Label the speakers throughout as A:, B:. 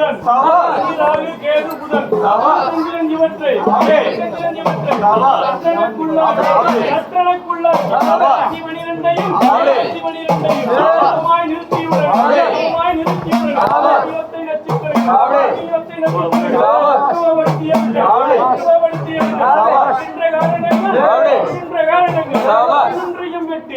A: புதன். ராகு கேது புதன். சந்திரன். இவற்றை. சந்திரன். இவற்றை. சிவனிரண்டையும். சிவனிரண்டையும். சமமாய் நிறுத்தியுடன். சமமாய் நிறுத்தியுடன். என்ற காரணங்கள். என்ற வெட்டி.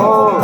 B: 어.